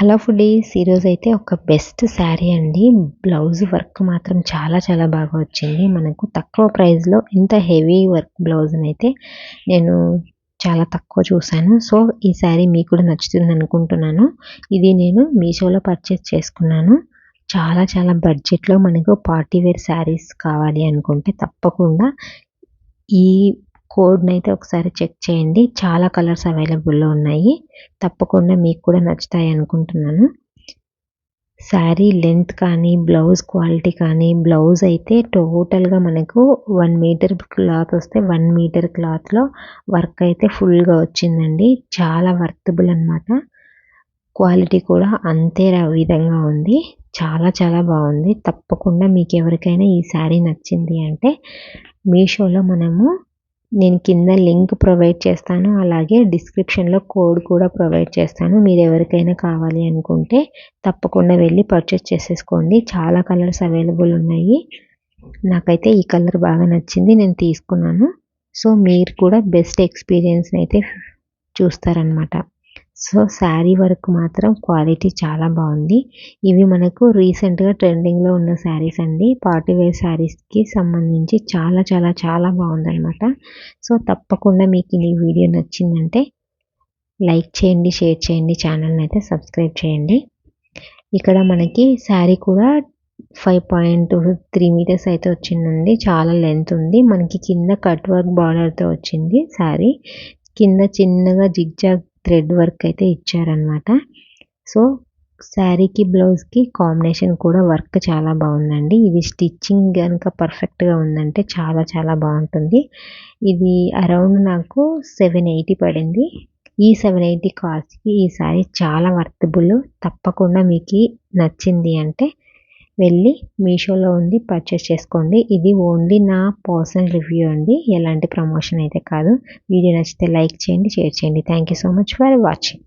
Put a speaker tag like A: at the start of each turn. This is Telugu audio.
A: హలో ఫుడీస్ ఈరోజు అయితే ఒక బెస్ట్ శారీ అండి. బ్లౌజ్ వర్క్ మాత్రం చాలా చాలా బాగా వచ్చింది. మనకు తక్కువ ప్రైస్లో ఇంత హెవీ వర్క్ బ్లౌజ్ని అయితే నేను చాలా తక్కువ చూశాను. సో ఈ శారీ మీకు కూడా నచ్చుతుంది అనుకుంటున్నాను. ఇది నేను మీషోలో పర్చేస్ చేసుకున్నాను. చాలా చాలా బడ్జెట్లో మనకు పార్టీ వేర్ శారీస్ కావాలి అనుకుంటే తప్పకుండా ఈ కోడ్ని అయితే ఒకసారి చెక్ చేయండి. చాలా కలర్స్ అవైలబుల్లో ఉన్నాయి. తప్పకుండా మీకు కూడా నచ్చుతాయి అనుకుంటున్నాను. శారీ లెంత్ కానీ బ్లౌజ్ క్వాలిటీ కానీ బ్లౌజ్ అయితే టోటల్గా మనకు వన్ మీటర్ క్లాత్ వస్తే వన్ మీటర్ క్లాత్లో వర్క్ అయితే ఫుల్గా వచ్చిందండి. చాలా వర్తబుల్ అనమాట క్వాలిటీ కూడా అంతే విధంగా ఉంది. చాలా చాలా బాగుంది. తప్పకుండా మీకు ఎవరికైనా ఈ శారీ నచ్చింది అంటే మీషోలో మనము నేను కింద లింక్ ప్రొవైడ్ చేస్తాను. అలాగే డిస్క్రిప్షన్లో కోడ్ కూడా ప్రొవైడ్ చేస్తాను. మీరు ఎవరికైనా కావాలి అనుకుంటే తప్పకుండా వెళ్ళి పర్చేస్ చేసేసుకోండి. చాలా కలర్స్ అవైలబుల్ ఉన్నాయి. నాకైతే ఈ కలర్ బాగా నచ్చింది. నేను తీసుకున్నాను. సో మీరు కూడా బెస్ట్ ఎక్స్పీరియన్స్ని అయితే చూస్తారనమాట సో శారీ వర్క్ మాత్రం క్వాలిటీ చాలా బాగుంది. ఇవి మనకు రీసెంట్గా ట్రెండింగ్లో ఉన్న శారీస్ అండి. పార్టీ వేర్ శారీస్కి సంబంధించి చాలా చాలా చాలా బాగుందనమాట సో తప్పకుండా మీకు ఈ వీడియో నచ్చిందంటే లైక్ చేయండి షేర్ చేయండి ఛానల్ని అయితే సబ్స్క్రైబ్ చేయండి. ఇక్కడ మనకి శారీ కూడా ఫైవ్ పాయింట్ త్రీ మీటర్స్ అయితే వచ్చిందండి. చాలా లెంత్ ఉంది. మనకి కింద కట్ వర్క్ బార్డర్తో వచ్చింది శారీ. కింద చిన్నగా జిగ్జాగ్ థ్రెడ్ వర్క్ అయితే ఇచ్చారనమాట సో శారీకి బ్లౌజ్కి కాంబినేషన్ కూడా వర్క్ చాలా బాగుందండి. ఇది స్టిచ్చింగ్ కనుక పర్ఫెక్ట్గా ఉందంటే చాలా చాలా బాగుంటుంది. ఇది అరౌండ్ నాకు సెవెన్ ఎయిటీ పడింది. ఈ సెవెన్ ఎయిటీ కాస్ట్కి ఈ శారీ చాలా వర్తబుల్. తప్పకుండా మీకు నచ్చింది అంటే వెళ్ళి మీషోలో ఉంది పర్చేస్ చేసుకోండి. ఇది ఓన్లీ నా పర్సనల్ రివ్యూ అండి. ఎలాంటి ప్రమోషన్ అయితే కాదు. వీడియో నచ్చితే లైక్ చేయండి షేర్ చేయండి. Thank you so much for watching